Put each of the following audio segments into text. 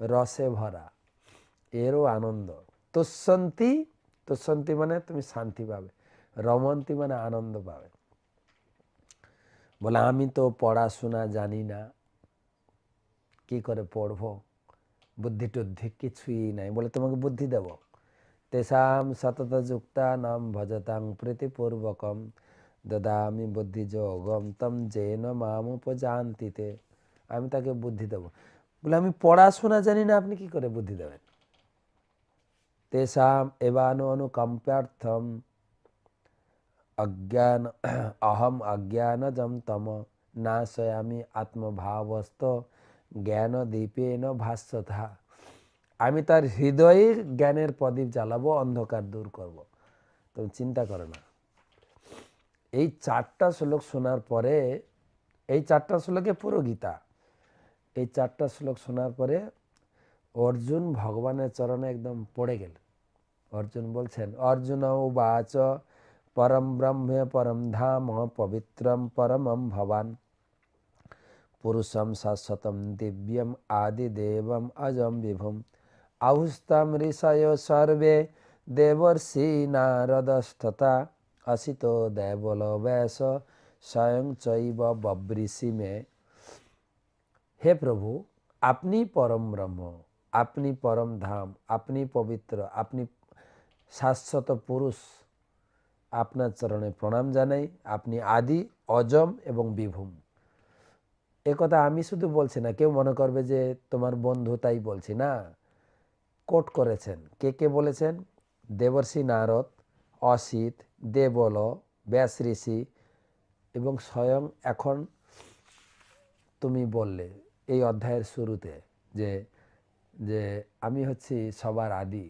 রসে ভরা। এরও আনন্দ। তুসন্তি তুসন্তি মানে তুমি শান্তি পাবে। রমন্তি মানে আনন্দ পাবে। বলে, আমি তো পড়াশোনা জানি না। কি করে পড়ব? বুদ্ধি টুদ্ধি কিছুই নাই। বলে, তোমাকে বুদ্ধি দেব। তেসাম সতত যুক্তা নাম ভজতাং প্রীতিপূর্বকম। দদামি বুদ্ধি যোগম তম জেন মাম উপজান্তিতে। আমি তাকে বুদ্ধি দেব। বলে, আমি পড়াশোনা জানি না, আপনি কি করে বুদ্ধি দেবেন? তেসাম এবানো অনুকম্পার্থম অজ্ঞান, অহম অজ্ঞান অজ্ঞানজম তম না নাশয়ামি আত্মভাবস্থ জ্ঞান দীপেন ভাস্যথা। আমি তার হৃদয়ের জ্ঞানের প্রদীপ জ্বালাবো, অন্ধকার দূর করব। তুমি চিন্তা করো না। এই চারটা শ্লোক শোনার পরে, এই চারটা শ্লোকে পুরো গীতা। এই চারটা শ্লোক শোনার পরে অর্জুন ভগবানের চরণে একদম পড়ে গেল। অর্জুন বলছেন অর্জুন উবাচ, পরম ব্রহ্মে পরম ধাম, পবিত্রম পরমম ভবান। পুরুষম শাশ্বতম দিব্যম আদিদেবম অজম বিভুম। আহুস্তম ঋষয় সর্বে দেবর্ষি নারদস্তথা অসিত দেবল ব্যাস স্বয়ং চৈব ববৃষি মে। হে প্রভু, আপনি পরম ব্রহ্ম, আপনি পরম ধাম, আপনি পবিত্র, আপনি শাশ্বত পুরুষ। আপনার চরণে প্রণাম জানাই। আপনি আদি, অজম এবং বিভূম। কথা আমি শুধু বলছি না, কেউ মনে করবে যে তোমার বন্ধু তাই বলছি না। কোট করেছেন। কে কে বলেছেন? দেবর্ষি নারদ, অসিত, দেবল ব্যাস ঋষি এবং স্বয়ং এখন তুমি বললে। এই অধ্যায়ের শুরুতে যে যে আমি হচ্ছি সবার আদি,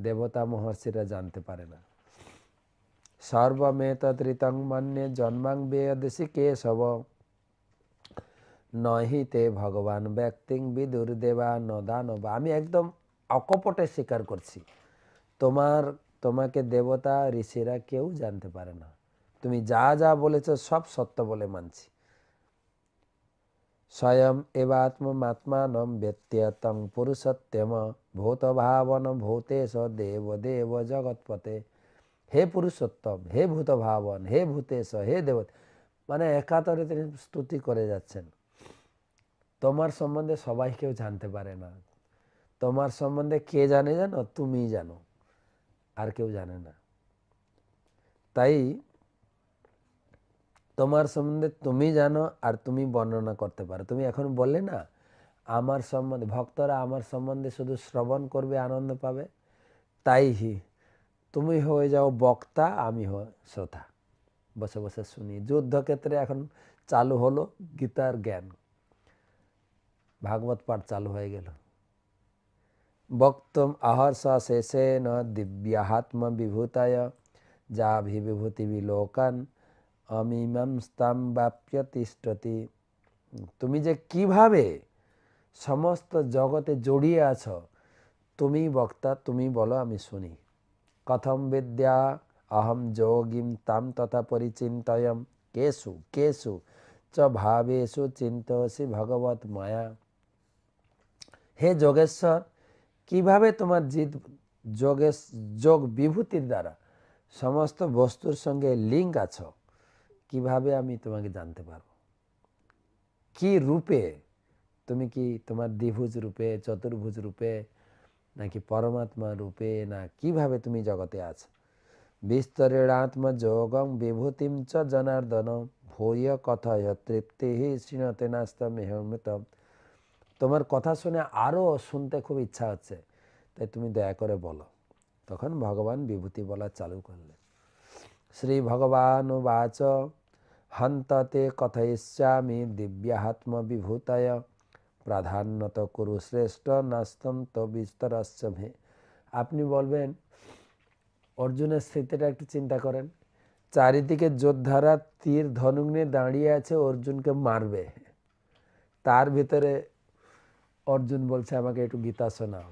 দেবতা মহর্ষিরা জানতে পারে না। সর্বমেতৃতং মান্যে জন্মাং বেয়দেশি সব নহিতে ভগবান ব্যক্তিং বিদুর দেবা নদানবা। আমি একদম অকপটে স্বীকার করছি, তোমার, তোমাকে দেবতা, ঋষিরা কেউ জানতে পারে না। তুমি যা যা বলেছ সব সত্য বলে মানছি। স্বয়ং এবাত্মাত্মানম ব্যত্যতং পুরুষত্যম ভূত ভাবন ভূতেশ দেব দেব জগৎপতে। হে পুরুষোত্তম, হে ভূত ভাবন হে ভূতেশ হে দেব মানে একাতরে তিনি স্তুতি করে যাচ্ছেন। তোমার সম্বন্ধে সবাই কেউ জানতে পারে না। তোমার সম্বন্ধে কে জানে জানো? তুমি জানো। আর কেউ জানে না। তাই তোমার সম্বন্ধে তুমি জানো আর তুমি বর্ণনা করতে পারো। তুমি এখন বললে না, আমার সম্বন্ধে, ভক্তরা আমার সম্বন্ধে শুধু শ্রবণ করবে, আনন্দ পাবে? তাই হি। তুমি হয়ে যাও বক্তা, আমি হ শ্রোতা। বসে বসে শুনি। যুদ্ধক্ষেত্রে এখন চালু হলো গীতার জ্ঞান। ভাগবত পাঠ চালু হয়ে গেল। বক্তম আহর্ষ শেষেন দিব্যাহাত্ম বিভূতায়, যা বিভূতি বিলোকান। অমিমাম স্তাম বাপ্য তিষ্ঠতি। তুমি যে কীভাবে সমস্ত জগতে জড়িয়ে আছো, তুমি বক্তা, তুমি বলো, আমি শুনি। কথম বিদ্যা অহম যোগিম তাম তথা পরিচিন্তয়ম। কেশু কেশু, চ ভাবেশু চিন্তসি ভগবত মায়া। হে যোগেশ্বর, কীভাবে তোমার জিত যোগেশ, যোগ বিভূতির দ্বারা সমস্ত বস্তুর সঙ্গে লিঙ্ক আছো? কীভাবে আমি তোমাকে জানতে পারব? কি রূপে তুমি কি তোমার দ্বিভুজ রূপে, চতুর্ভুজ রূপে, নাকি পরমাত্মা রূপে, না কীভাবে তুমি জগতে আছো? বিস্তরেণাত্ম যোগং বিভূতিম চ জনার্দন ভূয় কথায় তৃপ্তি শ্রীনতে নাস্তমেহমিতম তোমার কথা শুনে আরও শুনতে খুব ইচ্ছা হচ্ছে তাই তুমি দয়া করে বলো। তখন ভগবান বিভূতি বলা চালু করলে শ্রী ভগবান বাচ হন্ততে কথয়িষ্যামি দিব্যাহাত্ম বিভূতয় প্রাধান্যত কুরু শ্রেষ্ঠ নাস্তন্ত বিস্তরস্য মে আপনি বলবেন, অর্জুনের স্মৃতিটা একটু চিন্তা করেন। চারিদিকে যোদ্ধারা তীর ধনুক নিয়ে দাঁড়িয়ে আছে, অর্জুনকে মারবে। তার ভিতরে অর্জুন বলছে, আমাকে একটু গীতা শোনাও।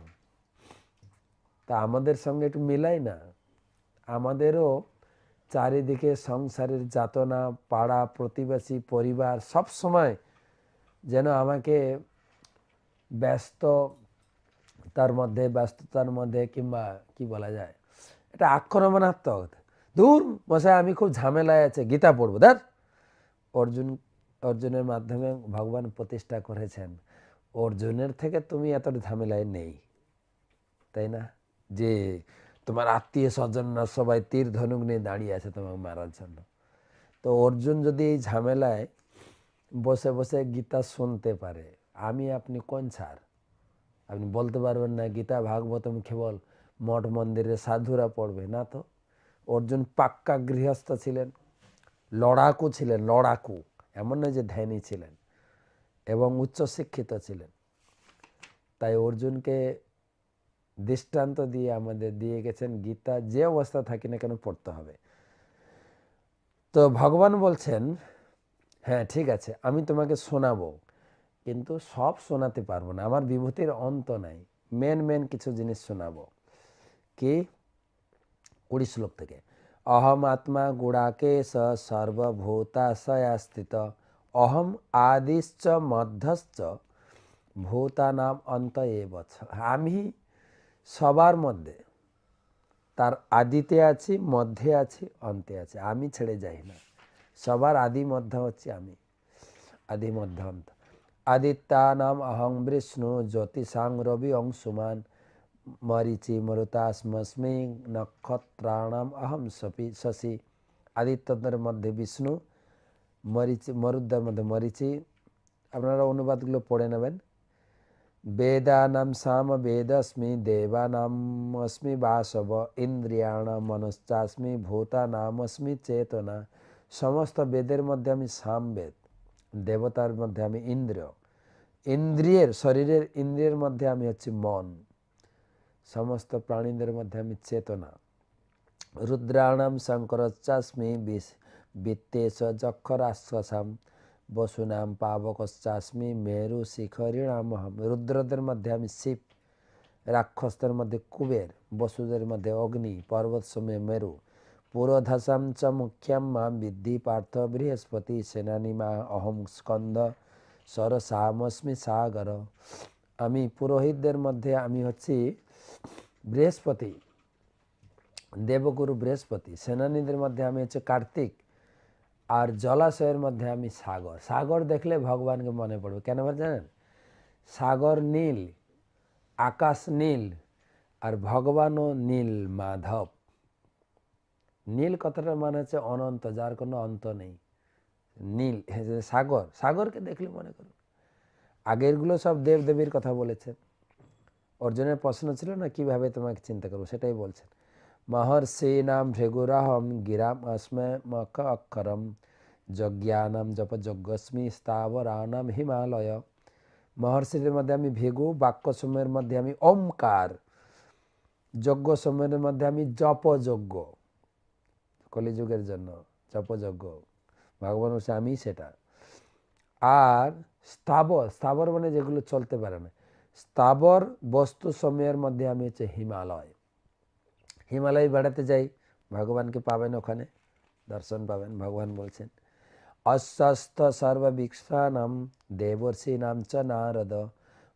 তা আমাদের সঙ্গে একটু মিলাই না। আমাদেরও চারিদিকে সংসারের যাতনা, পাড়া, প্রতিবেশী, পরিবার, সব সময় যেন আমাকে ব্যস্ত তার মধ্যে, ব্যস্ততার মধ্যে কিংবা কি বলা যায়, এটা আক্রমণাত্মক। দূর মশাই, আমি খুব ঝামেলায় আছে, গীতা পড়ব দেখ অর্জুন, অর্জুনের মাধ্যমে ভগবান প্রতিষ্ঠা করেছেন। অর্জুনের থেকে তুমি এতটা ঝামেলায় নেই, তাই না? যে তোমার আত্মীয় স্বজনরা সবাই তীর ধনুক নিয়ে দাঁড়িয়ে আছে তোমাকে মারার জন্য। তো অর্জুন যদি এই ঝামেলায় বসে বসে গীতা শুনতে পারে, আমি আপনি কোন ছাড়? আপনি বলতে পারবেন না, গীতা ভাগবতম কেবল মঠ মন্দিরে সাধুরা পড়বে না তো? অর্জুন পাক্কা গৃহস্থ ছিলেন, লড়াকু ছিলেন, লড়াকু, এমন নয় যে ধ্যানী ছিলেন এবং উচ্চশিক্ষিত ছিলেন। তাই অর্জুনকে দৃষ্টান্ত দিয়ে আমাদের দিয়ে গেছেন গীতা, যে অবস্থা থাকি না কেন পড়তে হবে। তো ভগবান বলছেন হ্যাঁ ঠিক আছে, আমি তোমাকে শোনাবো, কিন্তু সব শোনাতে পারব না, আমার বিভূতির অন্ত নাই মেন মেন কিছু জিনিস শোনাবো। কি? কুড়ি শ্লোক থেকে, অহম আত্মা গুড়াকেশ সর্বভূতাশয়াস্থিত অহম আদিশ্চ মধ্যশ্চ, ভূতানাম অন্ত এবছ আমি সবার মধ্যে। তার আদিতে আছি, মধ্যে আছি, অন্তে আছি। আমি ছেড়ে যাই না। সবার আদি মধ্য হচ্ছে আমি। আদি মধ্য অন্ত। আদিত্যা নাম অহং বিষ্ণু জ্যোতিষাং রবি অংশুমান। মরিচি মরুতাসমস্মি নক্ষত্রাণাম অহম সপি শশী। আদিত্যদের মধ্যে বিষ্ণু, মরিচি মরুদ্দের মধ্যে মরিচি। আপনারা অনুবাদগুলো পড়ে নেবেন। वेदानां सामवेदस्मि देवानामस्मि वासव ইন্দ্রিয়াণাম মনশ্চাস্মি ভূতানামস্মি চেতনা সমস্ত বেদের মধ্যে আমি সামবেদ দেবতার মধ্যে আমি ইন্দ্র ইন্দ্রিয়ের শরীরের ইন্দ্রিয়ের মধ্যে আমি হচ্ছি মন সমস্ত প্রাণীদের মধ্যে আমি চেতনা রুদ্রাণাম শঙ্করচ্চাস্মি বিত্তেশ যক্ষরাশ্বাসাম বসুনাম পাবকশ্চাস্মি মেরু শিখরিণাম অহম রুদ্রদের মধ্যে আমি শিব রাক্ষসদের মধ্যে কুবের বসুদের মধ্যে অগ্নি পর্বত সময়ে মেরু পুরোধসাম চ মুখ্যম মাম বিদ্ধি পার্থ বৃহস্পতি সেনানী মা অহম স্কন্দ সরসামস্মি সাগর আমি পুরোহিতদের মধ্যে আমি হচ্ছি বৃহস্পতি দেবগুরু বৃহস্পতি সেনানীদের মধ্যে আমি হচ্ছে কার্তিক আর জলাশয়ের মধ্যে আমি সাগর। সাগর দেখলে ভগবানকে মনে পড়বে। কেন জানেন? সাগর নীল, আকাশ নীল, আর ভগবানও নীল মাধব। নীল কথাটা মানে হচ্ছে অনন্ত, যার কোনো অন্ত নেই। নীল সাগর, সাগরকে দেখলে মনে করুন আগেরগুলো সব দেব দেবীর কথা বলেছেন। অর্জুনের প্রশ্ন ছিল না, কীভাবে তোমাকে চিন্তা করব? সেটাই বলছেন। महर्षीणां भृगुरहं गिराम् अस्मै मख अक्षरं যজ্ঞানাম জপ যজ্ঞস্মি স্থাবরানাম হিমালয় মহর্ষিদের মধ্যে আমি ভেগু বাক্য সময়ের মধ্যে আমি ওমকার যজ্ঞ সময়ের মধ্যে আমি জপযজ্ঞ কলিযুগের জন্য জপযজ্ঞ ভগবান হচ্ছে আমি সেটা আর স্থাবর স্থাবর মানে যেগুলো চলতে পারে না স্থাবর বস্তু সময়ের মধ্যে আমি হচ্ছে হিমালয় হিমালয় বেড়াতে যাই, ভগবানকে পাবেন ওখানে, দর্শন পাবেন, ভগবান বলছেন। অস্বস্থ সর্ববিক্ষানম দেবর্ষি নাম চ নারদ,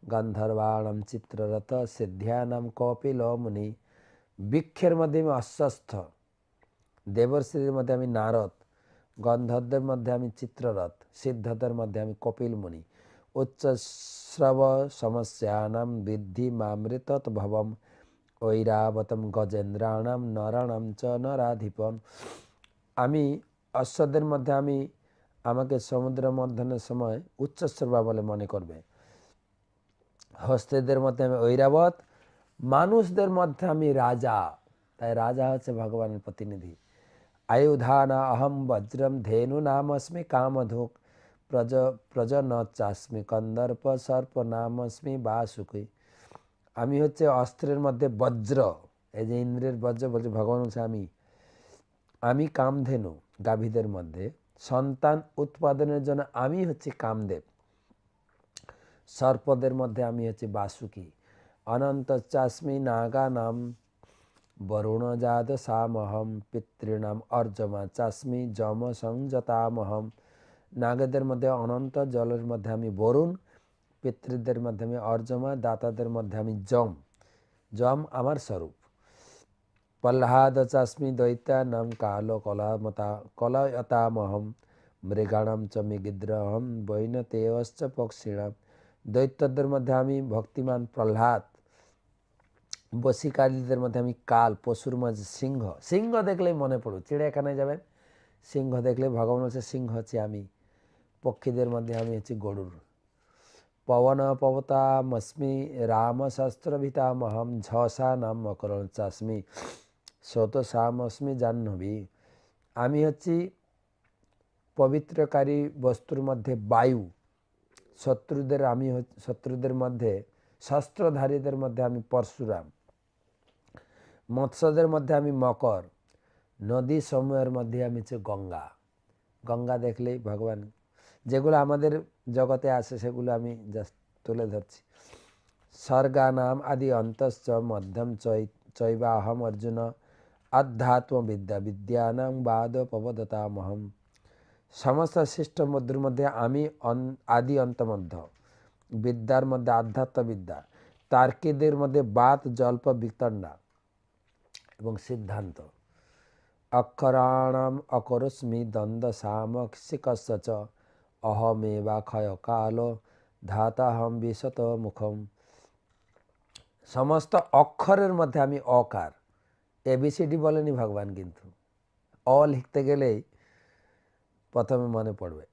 গন্ধর্বাণম চিত্ররথ সিদ্ধ্যানাম কপিল মুনি। বৃক্ষের মধ্যে আমি অস্বস্থ দেবর্ষিদের মধ্যে আমি নারদ গন্ধর্বদের মধ্যে আমি চিত্ররথ, সিদ্ধদের মধ্যে আমি কপিল মুনি। উচ্চশ্রব সমস্যানাম বৃদ্ধি মামৃত ভবম ঐরাবতম গজেন্দ্রাণাম নরাণাম চ নরাধিপম। আমি অশ্বদের মধ্যে আমি আমাকে সমুদ্র মন্থনের সময় উচ্চস্বরবা বলে মনে করবে। হস্তেদের মধ্যে আমি ঐরাবত, মানুষদের মধ্যে আমি রাজা। তাই রাজা হচ্ছে ভগবানের প্রতিনিধি। আয়ুধানা অহম বজ্রম ধেনু নাম অস্মি কামধুক। প্রজ প্রজন চাস্মি কন্দর্প সর্প নাম অস্মি বাসুকি। আমি হচ্ছে অস্ত্রের মধ্যে বজ্র, এই যে ইন্দ্রের বজ্র বলছে, ভগবান হচ্ছে আমি আমি কামধেনু গাভীদের মধ্যে। সন্তান উৎপাদনের জন্য আমি হচ্ছে কামদেব। সর্পদের মধ্যে আমি হচ্ছে বাসুকি। অনন্ত চাস্মি নাগা নাম বরুণজাত সামহম পিতৃণাম অর্জমা চাস্মি যম সংযতামহম। নাগদের মধ্যে অনন্ত জলের মধ্যে আমি বরুণ। পিতৃদের মধ্যে আমি অর্জমা দাতাদের মধ্যে আমি জম। যম আমার স্বরূপ। প্রহ্লাদ চাস্মি দৈত্যানাম কালো কলামতা, কলয়তামহম, মৃগাণম চ মৃগিদ্রহম বৈনতেয়শ্চ পক্ষিণাম। দৈত্যদের মধ্যে আমি ভক্তিমান প্রহ্লাদ। বসিকারীদের মধ্যে আমি কাল, পশুর মাঝে সিংহ। সিংহ দেখলেই মনে পড়ো, চিড়িয়াখানায় যাবেন? সিংহ দেখলে ভগবান হচ্ছে সিংহ হচ্ছে আমি, পক্ষীদের মধ্যে আমি হচ্ছি গরুর। পবন পবতামস্মি রামশস্ত্রভিতামহম ঝসা নাম মকরণ চাস্মি শতসামস্মি জাহ্নবী আমি হচ্ছি পবিত্রকারী বস্তুর মধ্যে বায়ু শত্রুদের আমি শত্রুদের মধ্যে শস্ত্রধারীদের মধ্যে আমি পরশুরাম মৎস্যদের মধ্যে আমি মকর নদী সমূহের মধ্যে আমি হচ্ছে গঙ্গা গঙ্গা দেখলেই ভগবান যেগুলো আমাদের জগতে আছে সেগুলো আমি জাস্ট তুলে ধরছি। স্বর্গানাম আদি অন্তশ্চ মধ্যম চৈ চৈবাহম অর্জুন, আধ্যাত্ম বিদ্যা বিদ্যানাং বাদ পবদতামহম সমস্ত সৃষ্ট মধ্যের মধ্যে আমি আদি অন্তমধ্য। বিদ্যার মধ্যে আধ্যাত্ম বিদ্যা, তার্কিকদের মধ্যে বাত জল্প বিতণ্ডা এবং সিদ্ধান্ত। অক্ষরাণাম অকরস্মি দ্বন্দ্ব চ। অহমেবা ক্ষয় কাল ধাতাহম বিশত মুখম। সমস্ত অক্ষরের মধ্যে আমি অকার। এবিসিডি বলেনি ভগবান কিন্তু। অ লিখতে গেলেই প্রথমে মনে পড়বে।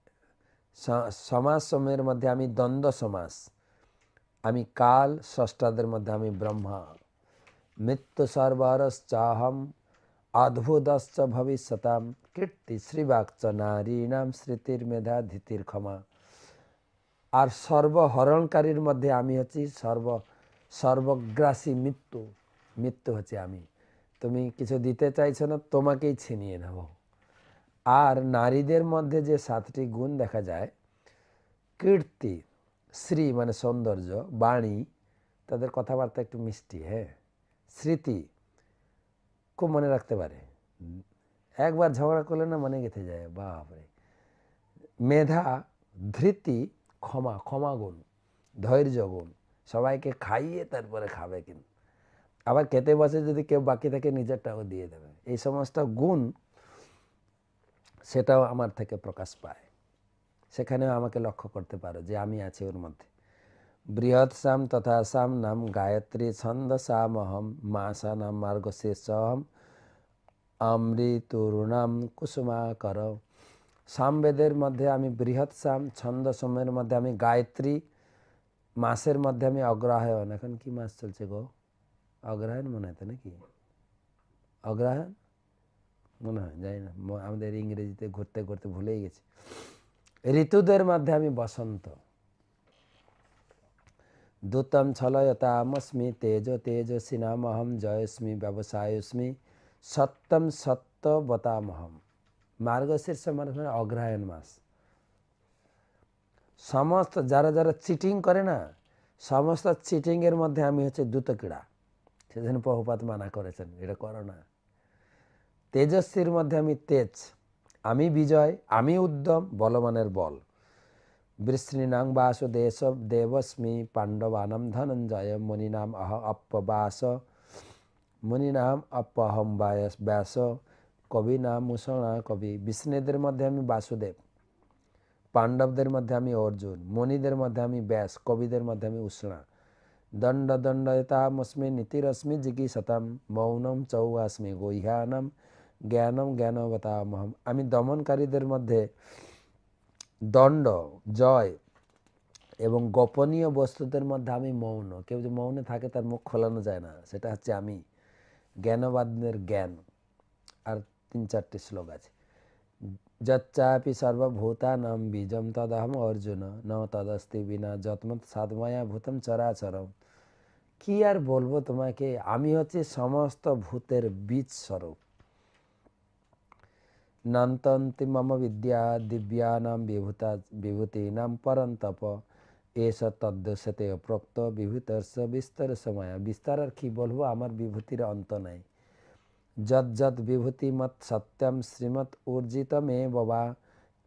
সমাস সময়ের মধ্যে আমি দ্বন্দ্ব সমাস। আমি কাল, ষষ্ঠাদের মধ্যে আমি ব্রহ্মা। মৃত্যু সর্বরশ্চাহম, অদ্ভুতশ্চ ভবিষ্যতাম। কীর্তি শ্রীবাক্চ নারীণাম স্মৃতির মেধা, ধীতির ক্ষমা। আর সর্বহরণকারীর মধ্যে আমি হচ্ছি সর্ব, সর্বগ্রাসী মৃত্যু। মৃত্যু হচ্ছে আমি। তুমি কিছু দিতে চাইছো না, তোমাকেই ছিনিয়ে নেব। আর নারীদের মধ্যে যে সাতটি গুণ দেখা যায়, কীর্তি, শ্রী মানে সৌন্দর্য, বাণী, তাদের কথাবার্তা একটু মিষ্টি হ্যাঁ? স্মৃতি, খুব মনে রাখতে পারে। একবার ঝগড়া করলে না মনে গেঁথে যায়, বাপরে। মেধা, ধৃতি, ক্ষমা ক্ষমা গুণ, ধৈর্য গুণ, সবাইকে খাইয়ে তারপরে খাবে কিন্তু। আবার খেতে বসে যদি কেউ বাকি থাকে নিজেরটাও দিয়ে দেবে। এই সমস্ত গুণ সেটাও আমার থেকে প্রকাশ পায়। সেখানেও আমাকে লক্ষ্য করতে পারো যে আমি আছি ওর মধ্যে। বৃহৎ সাম তথা সাম নাম গায়ত্রী ছন্দ সামহম, মাসা নাম মার্গশীর্ষহম অমৃতুরুণাম কুসুমাকর সামবেদের মধ্যে আমি বৃহৎ সাম ছন্দ সময়ের মধ্যে আমি গায়ত্রী মাসের মধ্যে আমি অগ্রহায়ণ এখন কি মাস চলছে গো অগ্রহায়ণ মনে হয় নাকি অগ্রহায়ণ মনে হয় জানি না আমাদের ইংরেজিতে ঘুরতে ঘুরতে ভুলেই গেছি ঋতুদের মধ্যে আমি বসন্ত দূতম ছলয়তামস্মি তেজ তেজস্বিনামহম জয়স্মি ব্যবসায়স্মি সত্যম সত্যবতামহম মার্গশীর্ষ মানে অগ্রহায়ণ মাস সমস্ত যারা যারা চিটিং করে না সমস্ত চিটিংয়ের মধ্যে আমি হচ্ছে দ্রুত ক্রীড়া সেজন্য বহুপাত মানা করেছেন এটা করো না তেজস্বীর মধ্যে আমি তেজ আমি বিজয় আমি উদ্যম বলবানের বল বৃষ্ণীনাং বাস দেশ দেবস্মি পাণ্ডবানাম ধনঞ্জয় মুনিনাম অহ অপ্পবাস মুনিনাম অপহম বায়স ব্যাস, কবি নাম মুসনা কবি বিষ্ণুদের মধ্যে আমি বাসুদেব, পাণ্ডবদের মধ্যে আমি অর্জুন মণিদের মধ্যে আমি ব্যাস, কবিদের মধ্যে আমি উষ্ণা। দণ্ড দণ্ডয়তামস্মি নীতিরশ্মি জিগীষতাম মৌনম চৌয়াস্মি গৈহানম জ্ঞানম জ্ঞানবতামহম। আমি দমনকারীদের মধ্যে দণ্ড, জয় এবং গোপনীয় বস্তুদের মধ্যে আমি মৌন। কেউ যে মৌনে থাকে তার মুখ খোলানো যায় না, সেটা হচ্ছে আমি। জ্ঞানবাদের জ্ঞান। আর তিন চারটে শ্লোক আছে। যচ্চাপি সর্বভূতানাম বীজম তদহম অর্জুন। ন তদস্তি বিনা যত্মত সাধমায়া ভূতম চরাচরম। কি আর বলব তোমাকে? আমি হচ্ছে সমস্ত ভূতের বীজ স্বরূপ। নন্তন্তি মম বিদ্যা দিব্যানাম বিভূতা বিভূতিনাম পরন্তপ এস তদ্দশতে প্রক্ত বিভূতর্ষ বিস্তর সময়। বিস্তার আর কি বলব, আমার বিভূতির অন্ত নাই। যদ যদ বিভূতিমত সত্যম শ্রীমৎ ঊর্জিতমে বাবা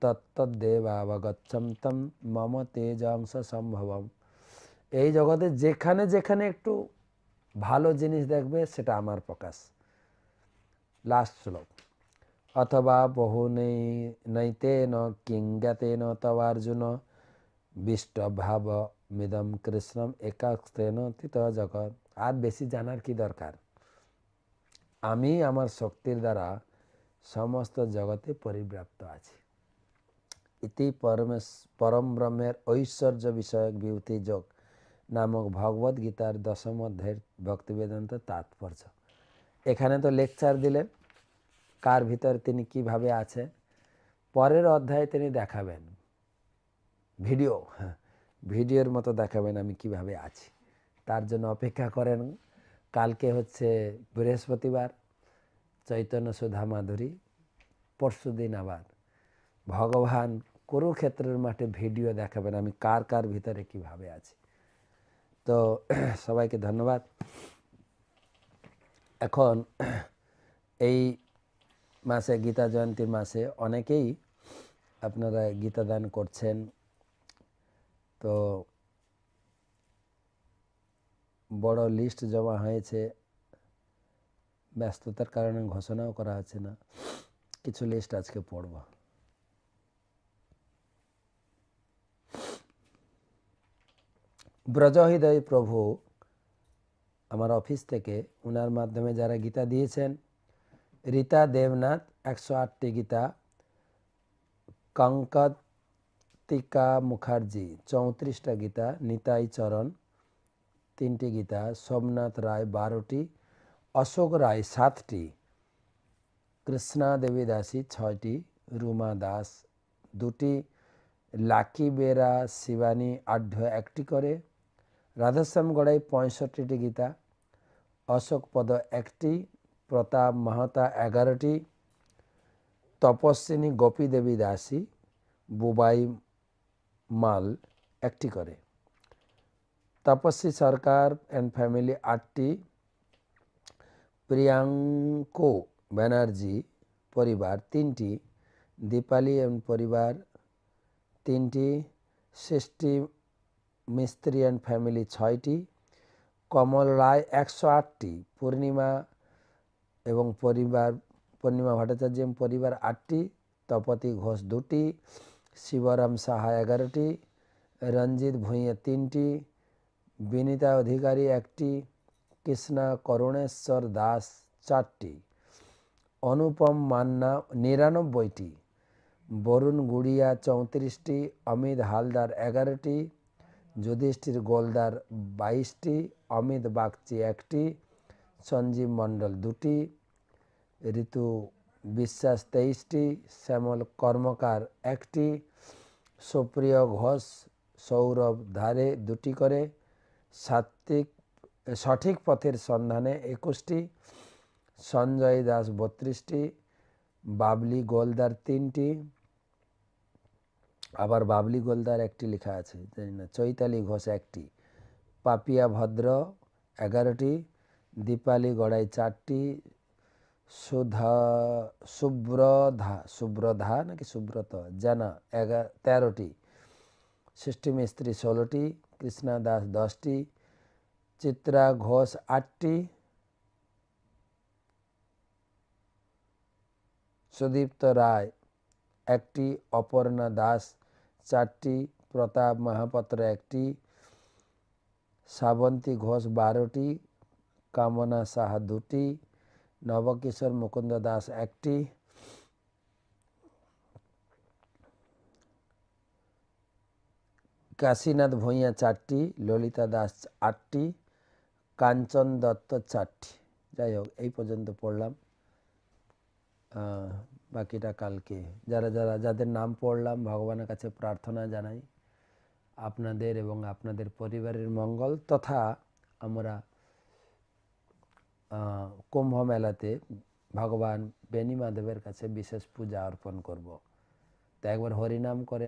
তত্তদেবাবগচ্ছম তম মম তেজাংশ সম্ভবম। এই জগতে যেখানে যেখানে একটু ভালো জিনিস দেখবে, সেটা আমার প্রকাশ। লাস্ট শ্লোক। অথবা বহু নৈতেন কিঙ্গাতেন তবার্জুন বিষ্টভাব মিদম কৃষ্ণম একাস্তেন তিত জগৎ আর বেশি জানার কি দরকার? আমি আমার শক্তির দ্বারা সমস্ত জগতে পরিব্যাপ্ত আছি। ইতি পরমেশ, পরম ব্রহ্মের ঐশ্বর্য বিষয়ক বিভূতি যোগ নামক ভগবদ গীতার দশম অধ্যায়ের ভক্তিবেদান্ত তাৎপর্য। এখানে তো লেকচার দিলেন, কার ভিতর তিনি কীভাবে আছেন পরের অধ্যায়ে তিনি দেখাবেন। ভিডিও, ভিডিওর মতো দেখাবেন আমি কীভাবে আছি। তার জন্য অপেক্ষা করেন, কালকে হচ্ছে বৃহস্পতিবার, চৈতন্য সুধা মাধুরী, পরশু দিন আবার। ভগবান কুরুক্ষেত্রের মাঠে ভিডিও দেখাবেন আমি কার কার ভিতরে কীভাবে আছি। তো সবাইকে ধন্যবাদ। এখন এই মাসে গীতা জয়ন্তীর মাসে অনেকেই আপনারা গীতা দান করছেন তো বড় লিস্ট জমা হয়েছে। ব্যস্ততার কারণে ঘোষণাও করা হচ্ছে না। কিছু লিস্ট আজকে পড়ব। ব্রজহৃদয় প্রভু আমার অফিস থেকে ওনার মাধ্যমে যারা গীতা দিয়েছেন, রীতা দেবনাথ একশো আটটি গীতা কঙ্কতিকা মুখার্জি, চৌত্রিশটা গীতা, নিতাই চরণ, তিনটি গীতা, সোমনাথ রায় বারোটি, অশোক রায় সাতটি, কৃষ্ণা দেবী দাসী ছয়টি, রুমা দাস দুটি, লাকি বেরা শিবানী আঢ্য একটি করে, রাধাশ্যাম গড়াই পঁয়ষট্টিটি গীতা, অশোক পদ একটি, প্রতাপ মাহতা এগারোটি, তপস্বিনী গোপী দেবী দাসী, বুবাই মাল একটি করে। তপস্বী সরকার অ্যান্ড ফ্যামিলি আটটি, প্রিয়াঙ্কো ব্যানার্জি পরিবার তিনটি, দীপালি অ্যান্ড পরিবার তিনটি, সৃষ্টি মিস্ত্রি অ্যান্ড ফ্যামিলি ছয়টি, কমল রায় একশো আটটি, পূর্ণিমা এবং পরিবার, পূর্ণিমা ভট্টাচার্য পরিবার আটটি, তপতি ঘোষ দুটি শিবরাম সাহা এগারোটি, রঞ্জিত ভূঁইয়া তিনটি, বিনীতা অধিকারী একটি, কৃষ্ণা করুণেশ্বর দাস চারটি। অনুপম মান্না নিরানব্বইটি, বরুণ গুড়িয়া চৌত্রিশটি, অমিত হালদার এগারোটি, যুধিষ্ঠির গোলদার বাইশটি, অমিত বাগচি একটি, সঞ্জীব মণ্ডল দুটি, ঋতু বিশ্বাস তেইশটি শ্যামল কর্মকার একটি। সুপ্রিয় ঘোষ সৌরভ ধারে দুটি করে। সাত্বিক সঠিক পথের সন্ধানে একুশটি। সঞ্জয় দাস বত্রিশটি। বাবলি গোলদার তিনটি। আবার বাবলি গোলদার একটি লেখা আছে, জানি না, চৈতালি ঘোষ একটি। পাপিয়া ভদ্র এগারোটি। দীপালি গড়াই চারটি। সুধা সুব্রধা সুব্রধা নাকি সুব্রত জানা এগারো তেরোটি সৃষ্টি মিস্ত্রি ষোলোটি কৃষ্ণা দাস দশটি চিত্রা ঘোষ আটটি সুদীপ্ত রায় একটি অপর্ণা দাস চারটি প্রতাপ মহাপাত্র একটি শ্রাবন্তী ঘোষ বারোটি কামনা সাহা দুটি নবকিশোর মুকুন্দ দাস একটি। কাশীনাথ ভূঁইয়া চারটি, ললিতা দাস আটটি, কাঞ্চন দত্ত চারটি। যাই হোক, এই পর্যন্ত পড়লাম। বাকিটা কালকে। যারা যারা, যাদের নাম পড়লাম, ভগবানের কাছে প্রার্থনা জানাই। আপনাদের এবং আপনাদের পরিবারের মঙ্গল তথা আমরা কুম্ভ মেলাতে ভগবান বেণী মাধবের কাছে বিশেষ পূজা অর্পণ করব। তো একবার হরিনাম করে